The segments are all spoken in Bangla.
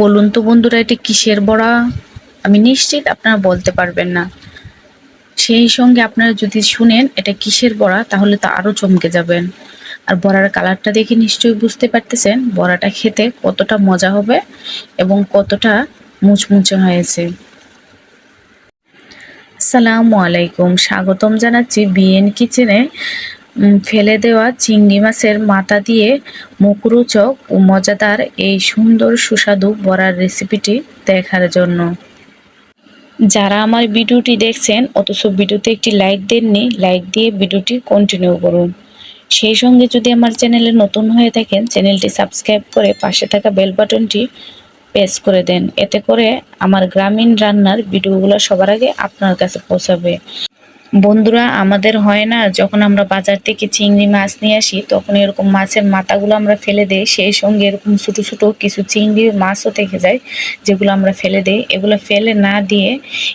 বলুন তো বন্ধুরা, এটি কিসের বড়া? আমি নিশ্চিত আপনারা বলতে পারবেন না। সেই সঙ্গে আপনারা যদি শুনেন এটা কিসের বড়া, তাহলে তো আরও চমকে যাবেন। আর বড়ার কালারটা দেখে নিশ্চয়ই বুঝতে পারতেছেন বড়াটা খেতে কতটা মজা হবে এবং কতটা মুচমুচে হয়েছে। সালামু আলাইকুম, স্বাগতম জানাচ্ছি বিএন কিচেনে। ফেলে দেওয়া চিংড়ি মাছের মাথা দিয়ে মুখরোচক ও মজাদার এই সুন্দর সুস্বাদু বড়ার রেসিপিটি দেখার জন্য। যারা আমার ভিডিওটি দেখছেন, অথচ ভিডিওতে একটি লাইক দেননি লাইক দিয়ে ভিডিওটি কন্টিনিউ করুন। সেই সঙ্গে যদি আমার চ্যানেলে নতুন হয়ে থাকেন, চ্যানেলটি সাবস্ক্রাইব করে পাশে থাকা বেল বাটনটি প্রেস করে দেন। এতে করে আমার গ্রামীণ রান্নার ভিডিওগুলো সবার আগে আপনার কাছে পৌঁছাবে। বন্ধুরা, আমাদের হয় না, যখন আমরা বাজার থেকে চিংড়ি মাছ নিয়ে আসি, তখন এরকম মাছের মাথাগুলো আমরা ফেলে দেই, সেই সঙ্গে এরকম ছোটো ছোটো কিছু চিংড়ি মাছও থেকে যায়, যেগুলো আমরা ফেলে দেই। এগুলো ফেলে না দিয়ে,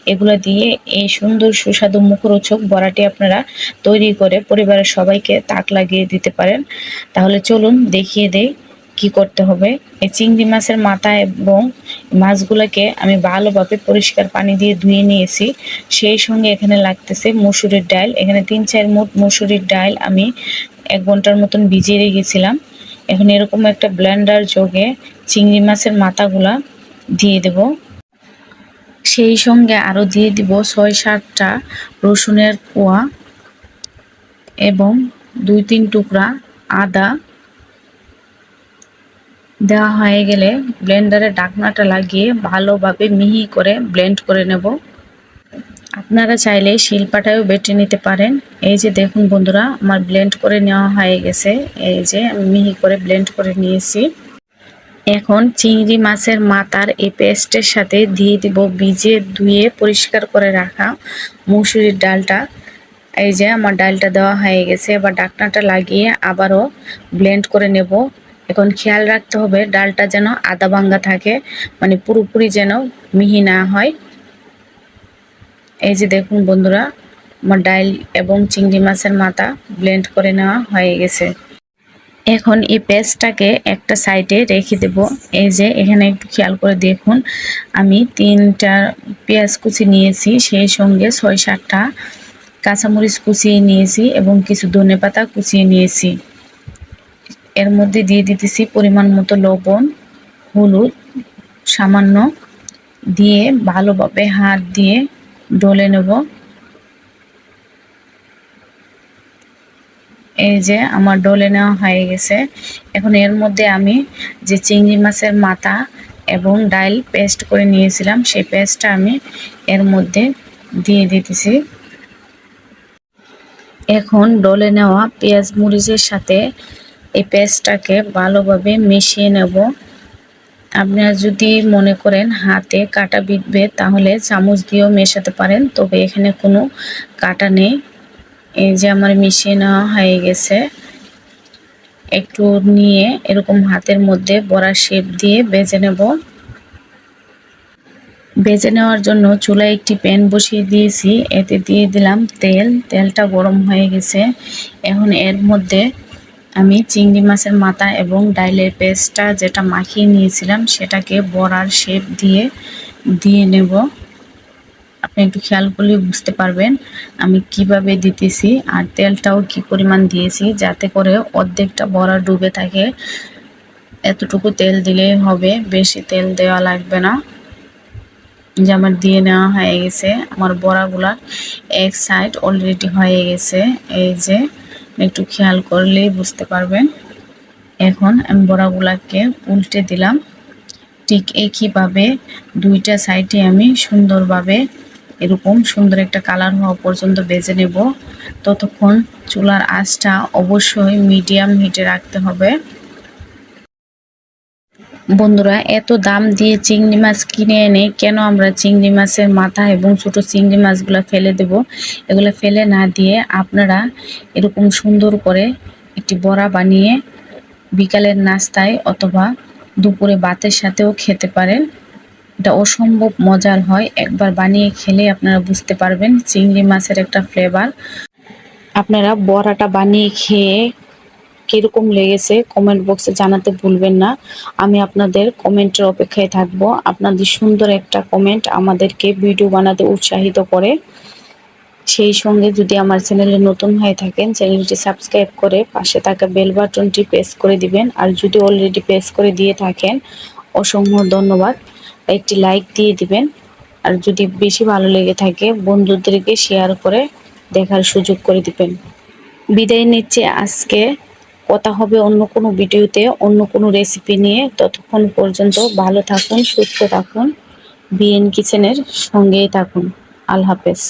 এগুলো দিয়ে এই সুন্দর সুস্বাদু মুখরোচক বড়াটি আপনারা তৈরি করে পরিবারের সবাইকে তাক লাগিয়ে দিতে পারেন। তাহলে চলুন দেখিয়ে দেই কি করতে হবে? এই চিংড়ি মাছের মাথা এবং মাছগুলোকে আমি ভালোভাবে পরিষ্কার পানি দিয়ে ধুয়ে নিয়েছি। সেই সঙ্গে এখানে লাগতেছে মসুরির ডাল। এখানে তিন, চার মুঠ মসুরির ডাল আমি এক ঘণ্টার মতন ভিজিয়ে রেখেছিলাম। এখন এরকম একটা ব্লেন্ডার যোগে চিংড়ি মাছের মাথাগুলা দিয়ে দেব। সেই সঙ্গে আরও দিয়ে দিব ছয়, সাতটা রসুনের কোয়া এবং দুই, তিন টুকরা আদা দেওয়া হয়ে গেলে ব্লেন্ডারে ঢাকনাটা লাগিয়ে ভালোভাবে মিহি করে ব্লেন্ড করে নেব। আপনারা চাইলে শিলপাটায়ও বেটে নিতে পারেন। এই যে দেখুন বন্ধুরা, আমার ব্লেন্ড করে নেওয়া হয়ে গেছে। এই যে আমি মিহি করে ব্লেন্ড করে নিয়েছি। এখন চিংড়ি মাছের মাথার এই পেস্টের সাথে দিয়ে দিব ভিজে ধুয়ে পরিষ্কার করে রাখা মুসুরির ডালটা। এই যে আমার ডালটা দেওয়া হয়ে গেছে। এবার ডাকনাটা লাগিয়ে আবারও ব্লেন্ড করে নেব। এখন খেয়াল রাখতে হবে, ডালটা যেন আদা ভাঙ্গা থাকে মানে পুরোপুরি যেন মিহি না হয়। এই যে দেখুন বন্ধুরা, আমার ডাল এবং চিংড়ি মাছের মাথা ব্লেন্ড করে নেওয়া হয়ে গেছে। এখন এই পেস্টটাকে একটা সাইডে রেখে দেব। এই যে এখানে একটু খেয়াল করে দেখুন, আমি তিনটা পেঁয়াজ কুচি নিয়েছি, সেই সঙ্গে ছয় সাতটা কাঁচামরিচ কুচিয়ে নিয়েছি এবং কিছু ধনে পাতা কুচিয়ে নিয়েছি। এর মধ্যে দিয়ে দিতেছি পরিমাণ মতো লবণ, হলুদ, সামান্য দিয়ে ভালোভাবে হাত দিয়ে ডলে নেব। এই যে আমার ডলে নেওয়া হয়ে গেছে। এখন এর মধ্যে আমি যে চিংড়ি মাছের মাথা এবং ডাইল পেস্ট করে নিয়েছিলাম, সেই পেস্টটা আমি এর মধ্যে দিয়ে দিতেছি। এখন ডলে নেওয়া পেঁয়াজ মরিচের সাথে এই পেস্টটাকে ভালোভাবে মিশিয়ে নেব। আপনারা যদি মনে করেন হাতে কাটা বিঁধবে, তাহলে চামচ দিয়েও মেশাতে পারেন। তবে এখানে কোনো কাটা নেই। এই যে আমার মিশিয়ে নেওয়া হয়ে গেছে। একটু নিয়ে এরকম হাতের মধ্যে বড়া শেপ দিয়ে বেজে নেব। বেজে নেওয়ার জন্য চুলায় একটি প্যান বসিয়ে দিয়েছি। এতে দিয়ে দিলাম তেল। তেলটা গরম হয়ে গেছে। এখন এর মধ্যে আমি চিংড়ি মাছের মাথা এবং ডাইলের পেস্টটা যেটা মাখিয়ে নিয়েছিলাম, সেটাকে বড়ার শেপ দিয়ে দিয়ে নেব। আপনি একটু খেয়াল করলে বুঝতে পারবেন আমি কীভাবে দিতেছি আর তেলটাও কি পরিমাণ দিয়েছি, যাতে করে অর্ধেকটা বড়া ডুবে থাকে। এতটুকু তেল দিলেই হবে, বেশি তেল দেওয়া লাগবে না। যে আমার দিয়ে নেওয়া হয়ে গেছে, আমার বড়াগুলা এক সাইড অলরেডি হয়ে গেছে, এই যে। একটু খেয়াল করলেই বুঝতে পারবেন। এখন আমি বড়াগুলাকে উল্টে দিলাম। ঠিক একইভাবে দুইটা সাইডে আমি সুন্দরভাবে, এরকম সুন্দর একটা কালার হওয়া পর্যন্ত বেজে নেব। ততক্ষণ চুলার আঁচটা অবশ্যই মিডিয়াম হিটে রাখতে হবে। বন্ধুরা, এত দাম দিয়ে চিংড়ি মাছ কিনে এনে কেন আমরা চিংড়ি মাছের মাথা এবং ছোট চিংড়ি মাছগুলো ফেলে দেব? এগুলো ফেলে না দিয়ে আপনারা এরকম সুন্দর করে একটি বড়া বানিয়ে বিকালের নাস্তায় অথবা দুপুরে ভাতের সাথেও খেতে পারেন। এটা অসম্ভব মজার হয়। একবার বানিয়ে খেলে আপনারা বুঝতে পারবেন চিংড়ি মাছের একটা ফ্লেভার আপনারা বড়াটা বানিয়ে খেয়ে কীরকম লেগেছে কমেন্ট বক্সে জানাতে ভুলবেন না। আমি আপনাদের কমেন্টের অপেক্ষায় থাকব। আপনাদের সুন্দর একটা কমেন্ট আমাদেরকে ভিডিও বানাতে উৎসাহিত করে। সেই সঙ্গে যদি আমার চ্যানেলে নতুন হয়ে থাকেন চ্যানেলটি সাবস্ক্রাইব করে পাশে থাকা বেল বাটনটি প্রেস করে দিবেন। আর যদি অলরেডি প্রেস করে দিয়ে থাকেন, অসংখ্য ধন্যবাদ। একটি লাইক দিয়ে দিবেন। আর যদি বেশি ভালো লেগে থাকে, বন্ধুদেরকে শেয়ার করে দেখার সুযোগ করে দিবেন। বিদায় নিচ্ছে আজকে। কথা হবে অন্য কোনো ভিডিওতে, অন্য কোনো রেসিপি নিয়ে। ততক্ষণ পর্যন্ত ভালো থাকুন, সুস্থ থাকুন। বিএন কিচেনের সঙ্গেই থাকুন। আল্লাহ হাফেজ।